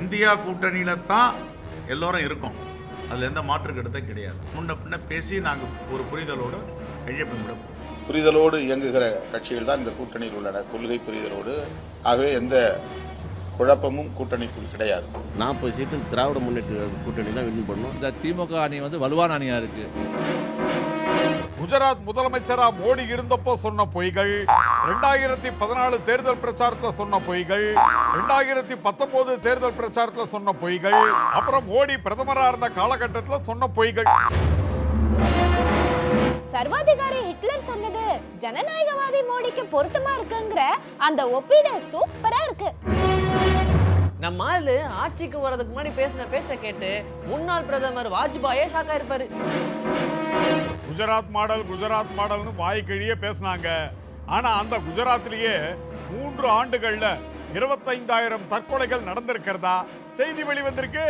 India கூட்டணியில தான் எல்லோரும் இருக்கோம். அதில் எந்த மாற்று கருத்தே கிடையாது. முன்ன பின்ன பேசி நாங்கள் ஒரு புரிதலோடு கையொப்பமிட போகிறோம் புரிதலோடு இயங்குகிற கட்சிகள் தான் இந்த கூட்டணியில் உள்ளன. கொள்கை புரிதலோடு. ஆகவே எந்த குழப்பமும் கூட்டணிக்குள் கிடையாது. நாற்பது சீட்டு திராவிட முன்னேற்ற கூட்டணி தான் வின் பண்ணும். இந்த திமுக அணி வந்து வலுவான அணியா இருக்கு. குஜராத் முதலமைச்சரா மோடி இருந்தப்போ சொன்ன பொய்கள் ரெண்டாயிரத்தி பதினாலு தேர்தல் பிரச்சாரத்துல சொன்ன பொய்கள் ரெண்டாயிரத்தி பத்தொன்பது தேர்தல் பிரச்சாரத்துல சொன்ன பொய்கள் அப்புறம் மோடி பிரதமரா இருந்த காலகட்டத்துல சொன்ன பொய்கள். சர்வாதிகாரி ஹிட்லர் சொன்னது ஜனநாயகவாதி மோடிக்கு பொருத்தமா இருக்குங்கிற அந்த ஒப்பீடு சூப்பரா இருக்கு. நம்ம ஆளு ஆட்சிக்கு வர்றதுக்கு முன்னாடி பேசின பேச்சை கேட்டு முன்னாள் பிரதமர் வாஜ்பாயே ஷாக்கா இருப்பாரு குஜராத் மாடல் குஜராத் மாடல்னு வாய்க்கிழியே பேசினாங்க. ஆனால் அந்த குஜராத்லயே மூன்று ஆண்டுகளில் இருபத்தைந்தாயிரம் தற்கொலைகள் நடந்திருக்கிறதா செய்தி வெளிவந்திருக்கு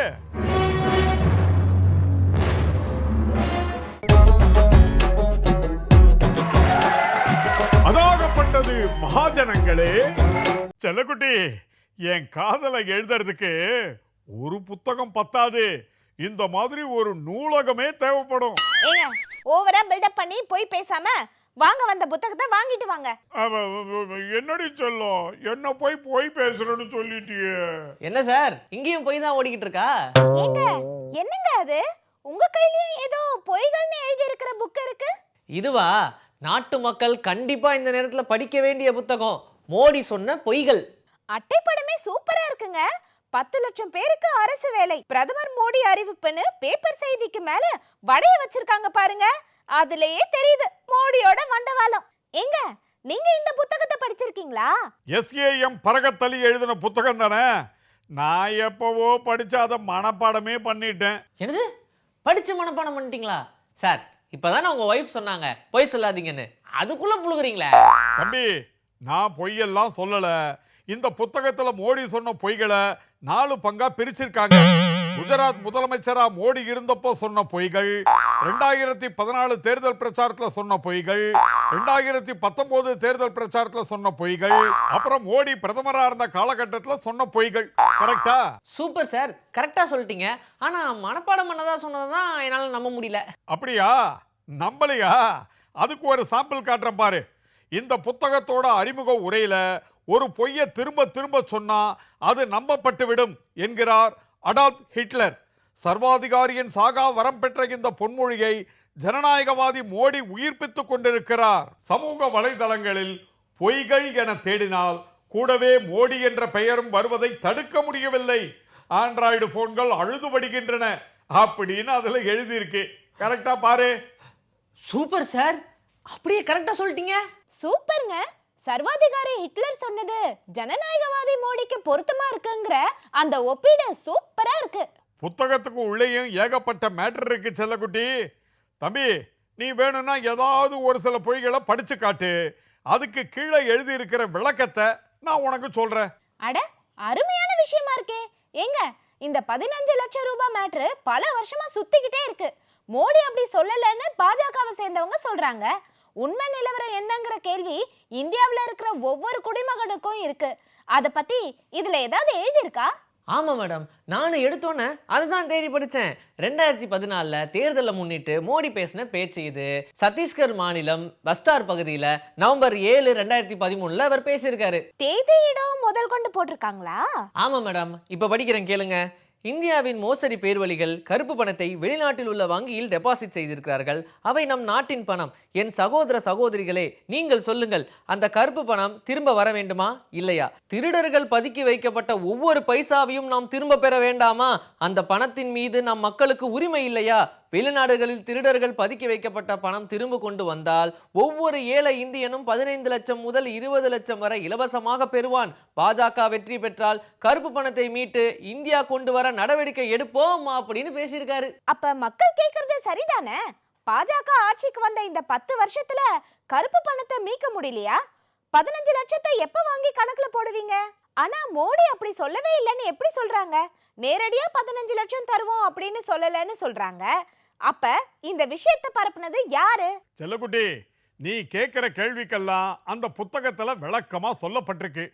அதாகப்பட்டது மகாஜனங்களே. செல்லக்குட்டி என் காதலை எழுதுறதுக்கு ஒரு புத்தகம் பத்தாது. இந்த மாதிரி ஒரு நூலகமே தேவைப்படும். ஏங்க ஓவரா பில்டப் பண்ணி போய் பேசாம வாங்க வந்த புத்தகத்தை வாங்கிட்டு வாங்க. என்னடி சொல்லும்? என்ன போய் போய் பேசுறேன்னு சொல்லிட்டியே. என்ன சார்? இங்கேயும் போய் தான் ஓடிக்கிட்டு இருக்கா? ஏங்க என்னங்க அது? உங்க கையிலயும் ஏதோ பொய்கள்னு எழுதி இருக்கிற புக் இருக்கு? இதுவா? நாட்டு மக்கள் கண்டிப்பா இந்த நேரத்துல படிக்க வேண்டிய புத்தகம். மோடி சொன்ன பொய்கள். அட்டைப்படமே சூப்பரா இருக்குங்க. பத்து லட்சம் பேருக்கு அரசு வேலை. பிரதமர் மோடி அறிவிப்புன்னு பேப்பர் செய்திக்கு மேல வடைய வச்சிருக்காங்க பாருங்க. அதுலயே தெரியுது மோடியோட வண்டவாளம். ஏங்க நீங்க இந்த புத்தகத்தை படிச்சிருக்கீங்களா? எஸ்ஏஎம் பரகத்தலி எழுதின புத்தகம் தானே? நான் எப்பவோ படிச்சு அதை மனப்பாடமே பண்ணிட்டேன். என்னது? படிச்சு மனப்பாடம் பண்ணிட்டீங்களா? சார் இப்பதானே உங்க ஒய்ஃப் சொன்னாங்க. பொய் சொல்லாதீங்கன்னு. அதுக்குள்ள புழுகுறீங்களே. தம்பி நான் பொய்யெல்லாம் சொல்லல. இந்த புத்தகத்துல மோடி சொன்ன பொய்களை நாலு பங்கா பிரிச்சிருக்காங்க. குஜராத் முதலமைச்சரா மோடி இருந்தப்போ சொன்ன பொய்கள் ரெண்டாயிரத்தி பதினாலு தேர்தல் பிரச்சாரத்துல சொன்ன பொய்கள் ரெண்டாயிரத்தி பத்தொன்பது தேர்தல் பிரச்சாரத்துல சொன்ன பொய்கள் அப்புறம் மோடி பிரதமரா இருந்த காலகட்டத்துல சொன்ன பொய்கள். கரெக்டா சூப்பர் சார். கரெக்டா சொல்லிட்டீங்க. ஆனா மனப்பாடம் பண்ணதா சொன்னதை தான் என்னால நம்ப முடியல. அப்படியா? நம்பலையா? அதுக்கு ஒரு சாம்பிள் காட்டுறேன் பாரு. இந்த புத்தகத்தோட அறிமுக உரையில ஒரு பொய்யை திரும்ப திரும்ப சொன்னா அது நம்பப்பட்டு விடும் என்கிறார் அடால்ப் ஹிட்லர். சர்வாதிகாரியின் சாகா வரம் பெற்ற இந்த பொன்மொழியை ஜனநாயகவாதி மோடி உயிர்ப்பித்துக் கொண்டிருக்கிறார். சமூக வலைதளங்களில் பொய்கள் என தேடினால் கூடவே மோடி என்ற பெயரும் வருவதை தடுக்க முடியவில்லை. ஆண்ட்ராய்டு போன்கள் அழுது வடிகின்றன. அப்படின்னு அதுல எழுதியிருக்கு. கரெக்டா பாரு. Super sir. அப்படியே கரெக்டா சொல்லிட்டீங்க. சூப்பர்ங்க. சர்வாதிகாரி ஹிட்லர் சொன்னது ஜனநாயகவாதி மோடிக்கு பொருத்தமா இருக்குங்கிற அந்த ஒப்பீடு சூப்பரா இருக்கு. புத்தகத்துக்கு உள்ளேயும் ஏகப்பட்ட மேட்டர் இருக்கு செல்லக்குட்டி. தம்பி நீ வேணும்னா ஏதாவது ஒரு சில பொய்களை படிச்சு காட்டு. அதுக்கு கீழே எழுதி இருக்கிற விளக்கத்தை நான் உனக்கு சொல்றேன். அட அருமையான விஷயமா இருக்கே. ஏங்க இந்த பதினஞ்சு லட்சம் ரூபாய் மேட்ரு பல வருஷமா சுத்திக்கிட்டே இருக்கு. மோடி அப்படி சொல்லலன்னு பாஜகவை சேர்ந்தவங்க சொல்றாங்க. உண்மை நிலவரம் என்னங்கிற கேள்வி இந்தியாவுல இருக்கிற ஒவ்வொரு குடிமகனுக்கும் இருக்கு. அத பத்தி இதுல ஏதாவது எழுதியிருக்கா? ஆமா மேடம். நானும் எடுத்தோன்னே அதை தான் தேடி படித்தேன் ரெண்டாயிரத்தி பதினாலில் தேர்தலை முன்னிட்டு மோடி பேசின பேச்சு இது. சத்தீஸ்கர் மாநிலம் பஸ்தார் பகுதியில் நவம்பர் ஏழு ரெண்டாயிரத்தி பதிமூணுல அவர் பேசியிருக்காரு. தேதி இடம் முதல் கொண்டு போட்டிருக்காங்களா? ஆமா மேடம். இப்போ படிக்கிறேன் கேளுங்க. இந்தியாவின் மோசடி பேர்வழிகள் கருப்பு பணத்தை வெளிநாட்டில் உள்ள வங்கியில் டெபாசிட் செய்திருக்கிறார்கள். அவை நம் நாட்டின் பணம். என் சகோதர சகோதரிகளே நீங்கள் சொல்லுங்கள் அந்த கருப்பு பணம் திரும்ப வர வேண்டுமா? இல்லையா? திருடர்கள் பதுக்கி வைக்கப்பட்ட ஒவ்வொரு பைசாவையும் நாம் திரும்ப பெற வேண்டாமா? அந்த பணத்தின் மீது நம் மக்களுக்கு உரிமை இல்லையா? வெளிநாடுகளில் திருடர்கள் பதுக்கி வைக்கப்பட்ட பணம் திரும்ப கொண்டு வந்தால் ஒவ்வொரு ஏழை இந்தியனும் பதினைந்து லட்சம் முதல் இருபது லட்சம் வரை இலவசமாக பெறுவான். பாஜக வெற்றி பெற்றால் கருப்பு பணத்தை மீட்டு இந்தியா கொண்டு வர நடவடிக்கை எடுப்போம் அப்படின்னு பேசியிருக்காரு. அப்ப மக்கள் கேக்குறது சரிதானே? பாஜக ஆட்சிக்கு வந்த இந்த பத்து வருஷத்துல கருப்பு பணத்தை மீட்க முடியலையா? பதினஞ்சு லட்சத்தை எப்ப வாங்கி கணக்குல போடுவீங்க? ஆனா மோடி அப்படி சொல்லவே இல்லைன்னு எப்படி சொல்றாங்க? நேரடியா பதினஞ்சு லட்சம் தருவோம் அப்படின்னு சொல்லலன்னு சொல்றாங்க. அப்ப இந்த விஷயத்தை பரப்புனது யாரு? செல்லக்குட்டி நீ கேட்கிற கேள்விக்கெல்லாம் அந்த புத்தகத்துல விளக்கமா சொல்லப்பட்டிருக்கு.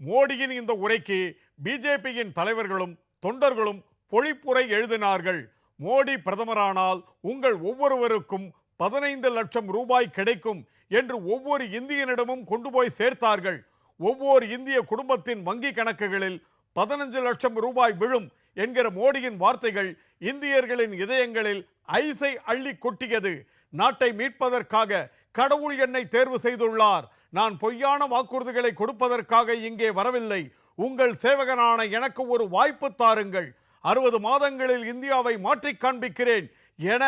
மோடியின் இந்த உரைக்கு பிஜேபியின் தலைவர்களும் தொண்டர்களும் பொழிப்புரை எழுதினார்கள். மோடி பிரதமரானால் உங்கள் ஒவ்வொருவருக்கும் பதினைந்து லட்சம் ரூபாய் கிடைக்கும் என்று ஒவ்வொரு இந்தியனிடமும் கொண்டு போய் சேர்த்தார்கள். ஒவ்வொரு இந்திய குடும்பத்தின் வங்கி கணக்குகளில் பதினஞ்சு லட்சம் ரூபாய் விழும் என்கிற மோடியின் வார்த்தைகள் இந்தியர்களின் இதயங்களில் ஐஸை அள்ளி கொட்டியது. நாட்டை மீட்பதற்காக கடவுள் என்னை தேர்வு செய்துள்ளார். நான் பொய்யான வாக்குறுதிகளை கொடுப்பதற்காக இங்கே வரவில்லை. உங்கள் சேவகனான எனக்கு ஒரு வாய்ப்பு தாருங்கள். அறுபது மாதங்களில் இந்தியாவை மாற்றிக் காண்பிக்கிறேன் என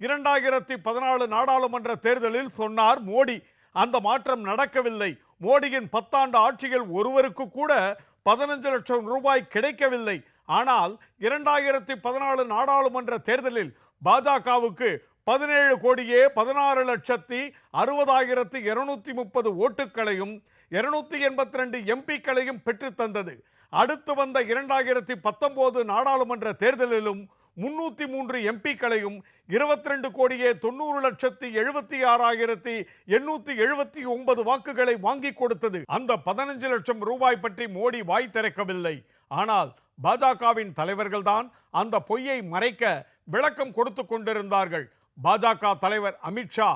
இரண்டாயிரத்தி பதினாலு நாடாளுமன்ற தேர்தலில் சொன்னார் மோடி. அந்த மாற்றம் நடக்கவில்லை. மோடியின் பத்தாண்டு ஆட்சியில் ஒருவருக்கு கூட பதினஞ்சு லட்சம் ரூபாய் கிடைக்கவில்லை. ஆனால் இரண்டாயிரத்தி பதினாலு நாடாளுமன்ற தேர்தலில் பாஜகவுக்கு பதினேழு கோடியே பதினாறு லட்சத்தி அறுபதாயிரத்தி இருநூத்தி முப்பது ஓட்டுக்களையும் இருநூத்தி எண்பத்தி ரெண்டு எம்பிக்களையும் பெற்று தந்தது. அடுத்து வந்த இரண்டாயிரத்தி பத்தொன்பது நாடாளுமன்ற தேர்தலிலும் முன்னூத்தி மூன்று எம்பிக்களையும் இருபத்தி ரெண்டு கோடியே தொண்ணூறு லட்சத்தி எழுபத்தி ஆறாயிரத்தி எண்ணூத்தி எழுபத்தி ஒன்பது வாக்குகளை வாங்கி கொடுத்தது. அந்த பதினஞ்சு லட்சம் ரூபாய் பற்றி மோடி வாய் திறக்கவில்லை. ஆனால் பாஜகவின் தலைவர்கள்தான் அந்த பொய்யை மறைக்க விளக்கம் கொடுத்து கொண்டிருந்தார்கள். பாஜக தலைவர் அமித்ஷா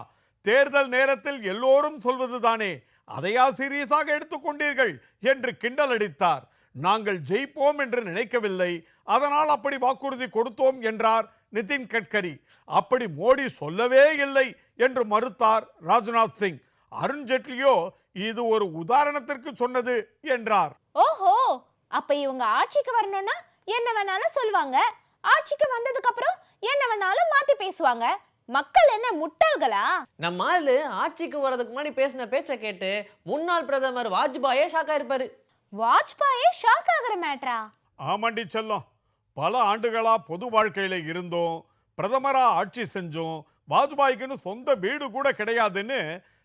தேர்தல் நேரத்தில் எல்லோரும் சொல்வதுதானே அதையா சீரியஸாக எடுத்துக்கொண்டீர்கள் என்று கிண்டல் அடித்தார். நாங்கள் ஜெயிப்போம் என்று நினைக்கவில்லை அதனால் அப்படி வாக்குறுதி கொடுத்தோம் என்றார் நிதின் கட்கரி. அப்படி மோடி சொல்லவே இல்லை என்று மறுத்தார் ராஜ்நாத் சிங். அருண் ஜெட்லியோ இது ஒரு உதாரணத்திற்கு சொன்னது என்றார். ஓஹோ! அப்ப இவங்க ஆட்சிக்கு வரணும்னா என்ன வேணாலும் சொல்லுவாங்க ஆட்சிக்கு வந்ததுக்கு அப்புறம் என்ன வேணாலும் மாத்தி பேசுவாங்க. மக்கள் என்ன முட்டாள்களா? நம்ம ஆளு ஆட்சிக்கு வர்றதுக்கு முன்னாடி பேசின பேச்சை கேட்டு முன்னாள் பிரதமர் வாஜ்பாயே ஷாக்கா இருப்பாரு வாஜ்பாயே ஷாக் ஆகுற மேட்ரா ஆமாண்டி செல்லம். பல ஆண்டுகளா பொது வாழ்க்கையில இருந்தோம். பிரதமரா ஆட்சி செஞ்சோம். வாஜ்பாய்க்குன்னு சொந்த வீடு கூட கிடையாதுன்னு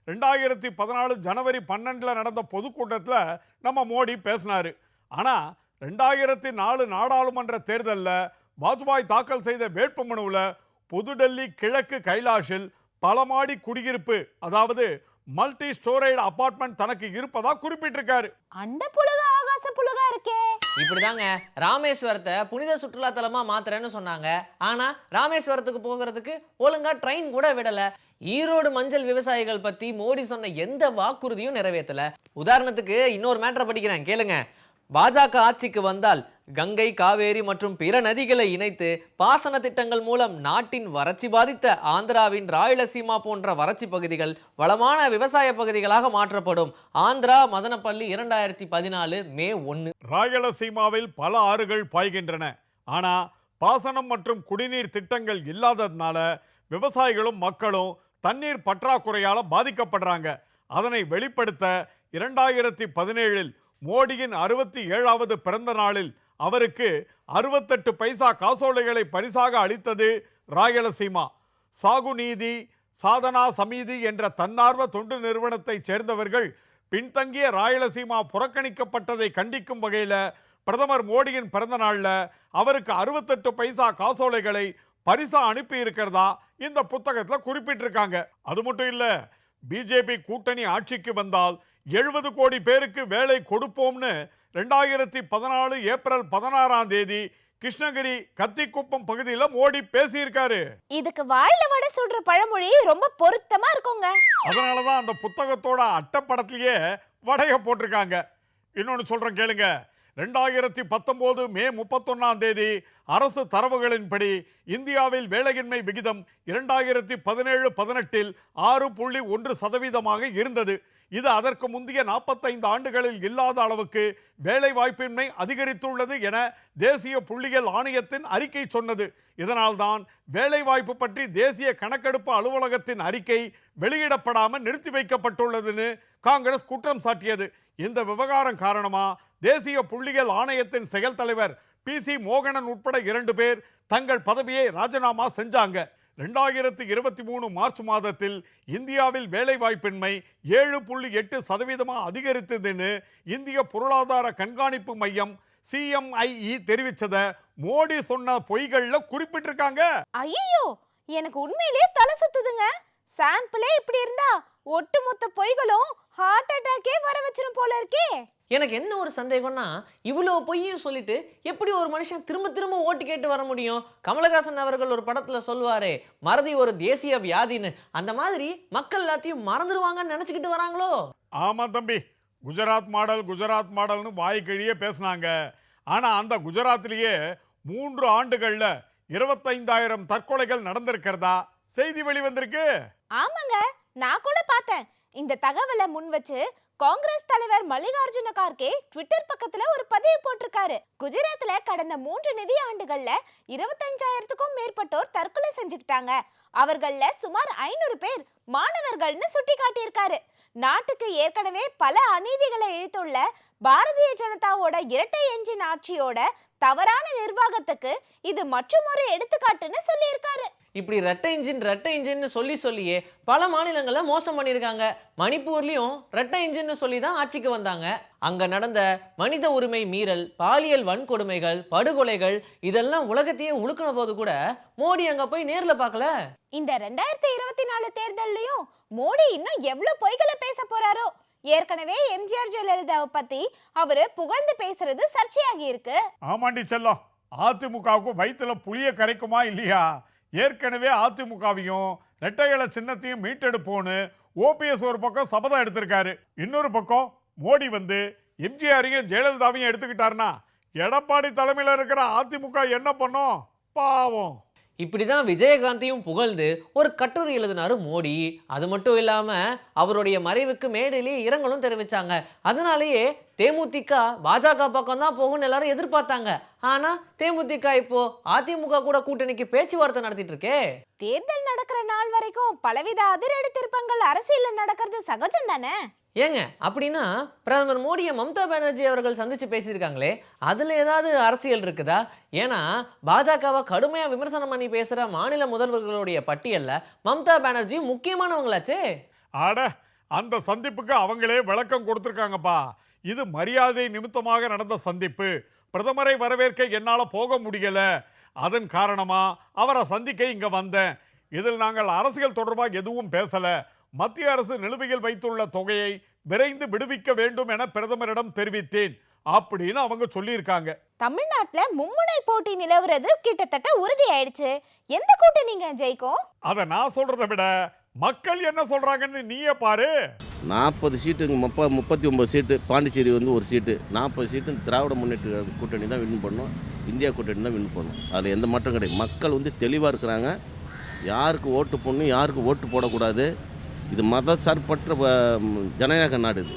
ரெண்டாயிரத்தி பதினாலு ஜனவரி பன்னெண்டுல நடந்த பொதுக்கூட்டத்தில் நம்ம மோடி பேசினாரு. ஆனா ரெண்டாயிரத்தி நாலு நாடாளுமன்ற தேர்தலில் வாஜ்பாய் தாக்கல் செய்த வேட்புமனுவில் புதுடெல்லி கிழக்கு கைலாஷில் பல மாடி குடியிருப்பு அதாவது மல்டி ஸ்டோரேஜ் அபார்ட்மெண்ட் தனக்கு இருப்பதா குறிப்பிட்டிருக்காரு. அண்ட புழுக ஆகாச புழுகா இருக்கே? இப்படிதாங்க. ராமேஸ்வரத்தை புனித சுற்றுலா தலமா மாத்துறேன்னு சொன்னாங்க. ஆனா ராமேஸ்வரத்துக்கு போகிறதுக்கு ஒழுங்கா ட்ரெயின் கூட விடல. ஈரோடு மஞ்சள் விவசாயிகள் பத்தி மோடி சொன்ன எந்த வாக்குறுதியும் நிறைவேற்றல உதாரணத்துக்கு இன்னொரு மேட்டரை படிக்கிறேன். கேளுங்க. பாஜக ஆட்சிக்கு வந்தால் கங்கை காவேரி மற்றும் பிற நதிகளை இணைத்து பாசன திட்டங்கள் மூலம் நாட்டின் வறட்சி பாதித்த ஆந்திராவின் ராயலசீமா போன்ற வறட்சி பகுதிகள் வளமான விவசாய பகுதிகளாக மாற்றப்படும். ஆந்திரா மதனப்பள்ளி இரண்டாயிரத்தி பதினாலு மே ஒன்று ராயலசீமாவில் பல ஆறுகள் பாய்கின்றன. ஆனால் பாசனம் மற்றும் குடிநீர் திட்டங்கள் இல்லாததுனால விவசாயிகளும் மக்களும் தண்ணீர் பற்றாக்குறையால் பாதிக்கப்படுறாங்க. அதனை வெளிப்படுத்த இரண்டாயிரத்தி பதினேழில் மோடியின் அறுபத்தி ஏழாவது பிறந்த நாளில் அவருக்கு அறுபத்தெட்டு பைசா காசோலைகளை பரிசாக அளித்தது ராயலசீமா. சாகுநீதி சாதனா சமிதி என்ற தன்னார்வ தொண்டு நிறுவனத்தைச் சேர்ந்தவர்கள் பின்தங்கிய ராயலசீமா புறக்கணிக்கப்பட்டதை கண்டிக்கும் வகையில் பிரதமர் மோடியின் பிறந்த நாளில் அவருக்கு அறுபத்தெட்டு பைசா காசோலைகளை பரிசா அனுப்பி இருக்கிறதா இந்த புத்தகத்தில் குறிப்பிட்டிருக்காங்க. அது மட்டும் இல்லை பிஜேபி கூட்டணி ஆட்சிக்கு வந்தால் எழுபது கோடி பேருக்கு வேலை கொடுப்போம்னு ரெண்டாயிரத்தி பதினாலு ஏப்ரல் பதினாறாம் தேதி கிருஷ்ணகிரி கத்திக்குப்பம் பகுதியில் மோடி பேசியிருக்காரு. இதுக்கு வாயில வடை சுடுற பழமொழி ரொம்ப பொருத்தமா இருக்குங்க. அதனால தான் அந்த புத்தகத்தோட அட்டப்படத்திலேயே வடைய போட்டிருக்காங்க. இன்னொன்று சொல்கிறேன் கேளுங்க. ரெண்டாயிரத்தி பத்தொம்போது மே முப்பத்தொன்னாம் தேதி அரசு தரவுகளின்படி இந்தியாவில் வேலையின்மை விகிதம் இரண்டாயிரத்தி பதினேழு பதினெட்டில் ஆறு புள்ளி ஒன்று சதவீதமாக இருந்தது. இது அதற்கு முந்தைய நாற்பத்தைந்து ஆண்டுகளில் இல்லாத அளவுக்கு வேலைவாய்ப்பின்மை அதிகரித்துள்ளது என தேசிய புள்ளியியல் ஆணையத்தின் அறிக்கை சொன்னது. இதனால்தான் வேலைவாய்ப்பு பற்றி தேசிய கணக்கெடுப்பு அலுவலகத்தின் அறிக்கை வெளியிடப்படாமல் நிறுத்தி வைக்கப்பட்டுள்ளதுன்னு காங்கிரஸ் குற்றம் சாட்டியது. இந்த விவகாரம் காரணமாக தேசிய புள்ளியியல் ஆணையத்தின் செயல் தலைவர் பி சி மோகனன் உட்பட இரண்டு பேர் தங்கள் பதவியை ராஜினாமா செஞ்சாங்க. ரெண்டாயிரத்தி இருபத்தி மூணு மார்ச் மாதத்தில் இந்தியாவில் வேலைவாய்ப்பின்மை ஏழு புள்ளி எட்டு சதவீதமாக அதிகரித்ததுன்னு இந்திய பொருளாதார கண்காணிப்பு மையம் சிஎம்ஐஇ தெரிவிச்சத மோடி சொன்ன பொய்கள்ல குறிப்பிட்டிருக்காங்க. ஐயோ எனக்கு உண்மையிலேயே தலை சுத்துதுங்க. சாம்பிளே இப்படி இருந்தா ஒட்டுமொத்த பொய்களும் ஹார்ட் அட்டாக்கே வர வச்சிரும் போல இருக்கே. எனக்கு என்ன ஒரு சந்தேகம்னா இவ்வளோ பொய்யும் சொல்லிட்டு எப்படி ஒரு மனுஷன் திரும்ப திரும்ப ஓட்டு கேட்டு வர முடியும்? கமலஹாசன் அவர்கள் ஒரு படத்துல சொல்லுவாரே மறதி ஒரு தேசிய வியாதின்னு. அந்த மாதிரி மக்கள் எல்லாத்தையும் மறந்துடுவாங்கன்னு நினைச்சுக்கிட்டு வராங்களோ? ஆமா தம்பி. குஜராத் மாடல் குஜராத் மாடல்னு வாய்க்கிழியே பேசுனாங்க. ஆனா அந்த குஜராத்லயே மூன்று ஆண்டுகள்ல இருபத்தைந்தாயிரம் தற்கொலைகள் நடந்திருக்கிறதா செய்தி வெளிவந்திருக்கு? ஆமாங்க. நான் கூட பார்த்தேன். இந்த தகவலை முன் வச்சு காங்கிரஸ் தலைவர் மல்லிகார்ஜுன கார்கே ட்விட்டர் பக்கத்துல ஒரு பதிவு போட்டிருக்காரு. குஜராத்ல கடந்த மூன்று நிதி ஆண்டுகள்ல இருபத்தஞ்சாயிரத்துக்கும் மேற்பட்டோர் தற்கொலை செஞ்சுக்கிட்டாங்க. அவர்கள்ல சுமார் ஐநூறு பேர் மாணவர்கள்னு சுட்டி காட்டியிருக்காரு நாட்டுக்கு ஏற்கனவே பல அநீதிகளை இழுத்துள்ள பாரதிய ஜனதாவோட இரட்டை என்ஜின் ஆட்சியோட தவறான நிர்வாகத்துக்கு இது மற்றுமொரு எடுத்துக்காட்டுன்னு சொல்லியிருக்காரு. இப்படி ரெட்டை இன்ஜின் ரெட்டை இன்ஜின்னு சொல்லி சொல்லியே பல மாநிலங்கள்ல மோசம் பண்ணியிருக்காங்க. மணிப்பூர்லயும் ரெட்டை இன்ஜின்னு சொல்லி தான் ஆட்சிக்கு வந்தாங்க. அங்க நடந்த மனித உரிமை மீறல் பாலியல் வன்கொடுமைகள் படுகொலைகள் இதெல்லாம் உலகத்தையே உழுக்கின போது கூட மோடி அங்க போய் நேர்ல பார்க்கல. இந்த ரெண்டாயிரத்தி இருபத்தி நாலு தேர்தல்லையும் மோடி இன்னும் எவ்வளவு பொய்களை பேச போறாரோ? ஏற்கனவே எம்ஜிஆர் ஜெயலலிதாவை பத்தி அவரு புகழ்ந்து பேசுறது சர்ச்சையாகி இருக்கு. ஆமாண்டி செல்லம் அதிமுகவுக்கு வயிற்றுல புளிய கரைக்குமா இல்லையா? ஏற்கனவே அதிமுகவையும் ரெட்டையில சின்னத்தையும் மீட்டெடுப்போன்னு ஓபிஎஸ் ஒரு பக்கம் சபதம் எடுத்திருக்காரு. இன்னொரு பக்கம் மோடி வந்து எம்ஜிஆரையும் ஜெயலலிதாவையும் எடுத்துக்கிட்டாருன்னா எடப்பாடி தலைமையில் இருக்கிற அதிமுக என்ன பண்ணும்? பாவம். இப்படி தான் விஜயகாந்தையும் புகழ்ந்து ஒரு கட்டுரை எழுதினாரு மோடி. அது மட்டும் இல்லாமல் அவருடைய மறைவுக்கு மேடையிலேயே இரங்கலும் தெரிவித்தாங்க அதனாலேயே தேமுதிக பாஜக பக்கம் தான் போகும்னு எல்லாரும் எதிர்பார்த்தாங்க. ஆனா தேமுதிக இப்போ அதிமுக கூட கூட்டணிக்கு பேச்சுவார்த்தை நடத்திட்டு இருக்கே தேர்தல் நடக்கிற நாள் வரைக்கும் பலவித அதிரடி திருப்பங்கள் அரசியலில் நடக்கிறது சகஜம் தானே ஏங்க அப்படின்னா பிரதமர் மோடியை மம்தா பானர்ஜி அவர்கள் சந்தித்து பேசியிருக்காங்களே அதில் ஏதாவது அரசியல் இருக்குதா? ஏன்னா பாஜகவை கடுமையாக விமர்சனம் பண்ணி பேசுகிற மாநில முதல்வர்களுடைய பட்டியலில் மம்தா பானர்ஜி முக்கியமானவங்களாச்சே. ஆட அந்த சந்திப்புக்கு அவங்களே விளக்கம் கொடுத்துருக்காங்கப்பா. இது மரியாதை நிமித்தமாக நடந்த சந்திப்பு. பிரதமரை வரவேற்க என்னால் போக முடியல. அதன் காரணமாக அவரை சந்திக்க இங்கே வந்தேன். இதில் நாங்கள் அரசியல் தொடர்பாக எதுவும் பேசலை. மத்திய அரசு நிலுவையில் வைத்துள்ள தொகையை விரைந்து விடுவிக்க வேண்டும் என பிரதமரிடம் தெரிவித்தேன். அப்படின்னு அவங்க சொல்லியிருக்காங்க. தமிழ்நாட்டுல மும்முனை போட்டி நிலவுறது கிட்டத்தட்ட உறுதி ஆயிடுச்சு எந்த கூட்டணிங்க ஜெயிக்கும்? அதை நான் சொல்றதை விட மக்கள் என்ன சொல்றாங்கன்னு நீயே பாரு. நாற்பது சீட்டு முப்ப முப்பத்தி ஒம்பது சீட்டு பாண்டிச்சேரி வந்து ஒரு சீட்டு. நாற்பது சீட்டு திராவிட முன்னேற்ற கூட்டணி தான் வின் பண்ணோம். இந்தியா கூட்டணி தான் வின் பண்ணும். அதில் எந்த மாற்றம் கிடையாது. மக்கள் வந்து தெளிவாக இருக்கிறாங்க. யாருக்கு ஓட்டு போடணும் யாருக்கு ஓட்டு போடக்கூடாது. இது மத சார்பற்ற ஜனநாயக நாடு இது.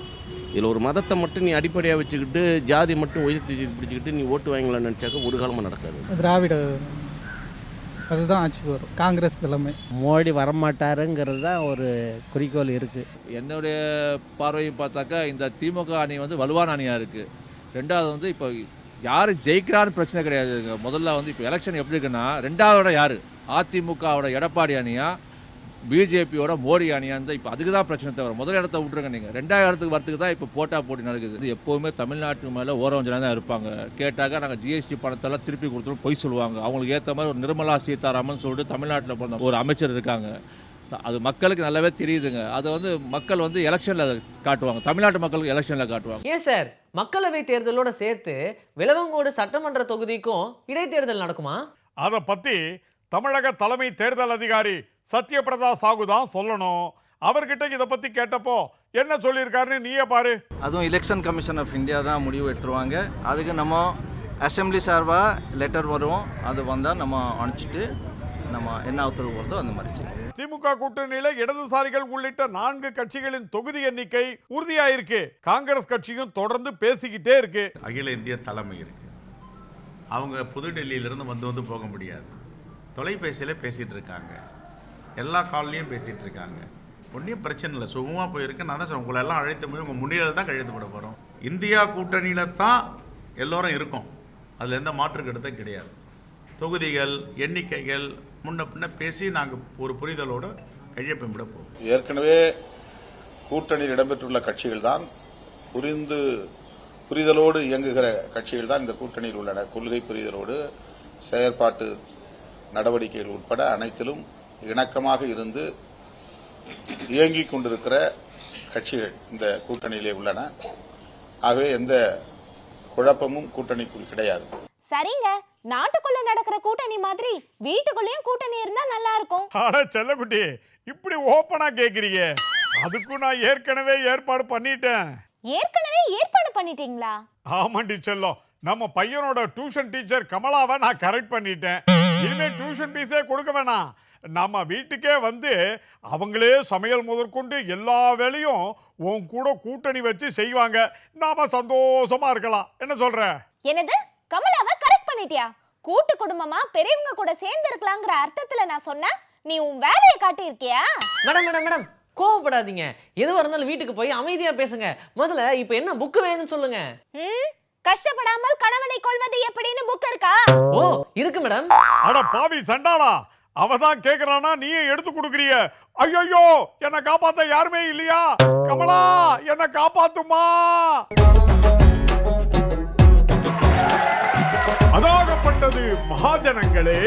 இதில் ஒரு மதத்தை மட்டும் நீ அடிப்படையாக வச்சுக்கிட்டு ஜாதி மட்டும் உயர்த்தி பிடிச்சிக்கிட்டு நீ ஓட்டு வாங்கலாம்னு நினச்சாக்க ஒரு காலமும் நடக்காது. திராவிட அதுதான் ஆட்சிக்கு வரும். காங்கிரஸ் தலைமை. மோடி வரமாட்டாருங்கிறது தான் ஒரு குறிக்கோள் இருக்குது என்னுடைய பார்வையை பார்த்தாக்கா இந்த திமுக அணி வந்து வலுவான அணியாக இருக்குது ரெண்டாவது வந்து இப்போ யார் ஜெயிக்கிறான்னு பிரச்சனை கிடையாதுங்க முதல்ல வந்து இப்போ எலெக்ஷன் எப்படி இருக்குன்னா ரெண்டாவதோட யார்? அதிமுகவோட எடப்பாடி அணியா பிஜேபியோட மோடி அணியா இருந்தால் இப்போ அதுக்கு தான் பிரச்சனை தவிர முதல் இடத்த விட்ருங்க நீங்கள் ரெண்டாவது இடத்துக்கு வரத்துக்கு தான் இப்போ போட்டா போட்டி நடக்குது. இது எப்போவுமே தமிழ்நாட்டு மேலே ஓரவஞ்சனாக தான் இருப்பாங்க. கேட்டாக்க நாங்கள் ஜிஎஸ்டி பணத்தெல்லாம் திருப்பி கொடுத்துரும் பொய் சொல்லுவாங்க. அவங்களுக்கு ஏற்ற மாதிரி ஒரு நிர்மலா சீதாராமன் சொல்லிட்டு தமிழ்நாட்டில் பிறந்த ஒரு அமைச்சர் இருக்காங்க. அது மக்களுக்கு நல்லாவே தெரியுதுங்க. அதை வந்து மக்கள் வந்து எலெக்ஷனில் காட்டுவாங்க. தமிழ்நாட்டு மக்களுக்கு எலெக்ஷனில் காட்டுவாங்க. ஏன் சார்? மக்களவை தேர்தலோட சேர்த்து விளவங்கோடு சட்டமன்ற தொகுதிக்கும் இடைத்தேர்தல் நடக்குமா? அதை பத்தி தமிழக தலைமை தேர்தல் அதிகாரி சத்யபிரதா சாகு தான் சொல்லணும். அவர்கிட்ட இதை பத்தி கேட்டப்போ என்ன சொல்லியிருக்காருன்னு நீயே பாரு. அதுவும் எலெக்ஷன் கமிஷன் ஆஃப் இந்தியா தான் முடிவு எடுத்துருவாங்க. அதுக்கு நம்ம அசெம்பிளி சார்பாக லெட்டர் வரும். அது வந்தால் நம்ம அனுப்பிச்சிட்டு நம்ம என்ன உத்தரவு வருதோ அந்த மாதிரி திமுக கூட்டணியில இடதுசாரிகள் உள்ளிட்ட நான்கு கட்சிகளின் தொகுதி எண்ணிக்கை உறுதியாயிருக்கு. காங்கிரஸ் கட்சியும் தொடர்ந்து பேசிக்கிட்டே இருக்கு. அகில இந்திய தலைமை இருக்கு. அவங்க புதுடெல்லியிலிருந்து வந்து வந்து போக முடியாது. தொலைபேசியில் பேசிகிட்டு இருக்காங்க எல்லா கால்லையும் பேசிகிட்டு இருக்காங்க ஒன்றும் பிரச்சனை இல்லை. சுகமாக போயிருக்கு. நான் தான் உங்களை எல்லாம் அழைத்து போய் உங்கள் முன்னிலையில் தான் கழுத்து போட போகிறோம் இந்தியா கூட்டணியில் தான் எல்லோரும் இருக்கும். அதில் எந்த மாற்று கருத்தும் கிடையாது. தொகுதிகள் எண்ணிக்கைகள் முன்ன பின்ன பேசி நாங்கள் ஒரு புரிதலோடு கையொப்பமிட போகிறோம் ஏற்கனவே கூட்டணியில் இடம்பெற்றுள்ள கட்சிகள் தான் புரிந்து புரிதலோடு இயங்குகிற கட்சிகள் தான் இந்த கூட்டணியில் உள்ளன. கொள்கை புரிதலோடு செயற்பாட்டு நடவடிக்கைகள் உட்பட அனைத்திலும் இணக்கமாக இருந்து இயங்கிக் கொண்டிருக்கிற கட்சிகள் இந்த கூட்டணியிலே உள்ளன. ஆகவே எந்த குழப்பமும் கூட்டணிக்குள் கிடையாது. சரிங்க. நாட்டுக்குள்ள நடக்கிற கூட்டணி மாதிரி வீட்டுக்குள்ளேயும் கூட்டணி இருந்தா நல்லா இருக்கும். அட செல்லக்குட்டி இப்படி ஓப்பனா கேக்குறீங்க. அதுக்கும் நான் ஏற்கனவே ஏற்பாடு பண்ணிட்டேன். ஏற்கனவே ஏற்பாடு பண்ணிட்டீங்களா? ஆமாண்டி செல்லம். நம்ம பையனோட டியூஷன் டீச்சர் கமலாவை நான் கரெக்ட் பண்ணிட்டேன். இனிமே டியூஷன் ஃபீஸே கொடுக்க வேணாம். நம்ம வீட்டுக்கே வந்து அவங்களே சமையல் முதற்கொண்டு எல்லா வேலையும் உன் கூட கூட்டணி வச்சு செய்வாங்க. நாம சந்தோஷமா இருக்கலாம். என்ன சொல்ற? என்னது? கமலாவை கரெக்ட் பண்ணிட்டியா? கூட்டு குடும்பமா பெரியவங்க கூட சேர்ந்து இருக்கலாங்கிற அர்த்தத்துல நான் சொன்னேன். நீ உன் வேலையை காட்டியிருக்கியா? மேடம் மேடம் மேடம் கோவப்படாதீங்க. எதுவாக இருந்தாலும் வீட்டுக்கு போய் அமைதியா பேசுங்க. முதல்ல இப்போ என்ன புக்கு வேணும்னு சொல்லுங்க. ம்? கஷ்டப்படாமல் கணவனை கொள்வது எப்படின்னு புக் இருக்கா? ஓ இருக்கு மேடம் அட பாவி சண்டாளா அவ தான் கேக்குறானா நீயே எடுத்து கொடுக்குறிய. ஐயோ என்னை காப்பாத்த யாருமே இல்லையா? கமலா என்னை காப்பாத்துமா? அதாகப்பட்டது மகாஜனங்களே.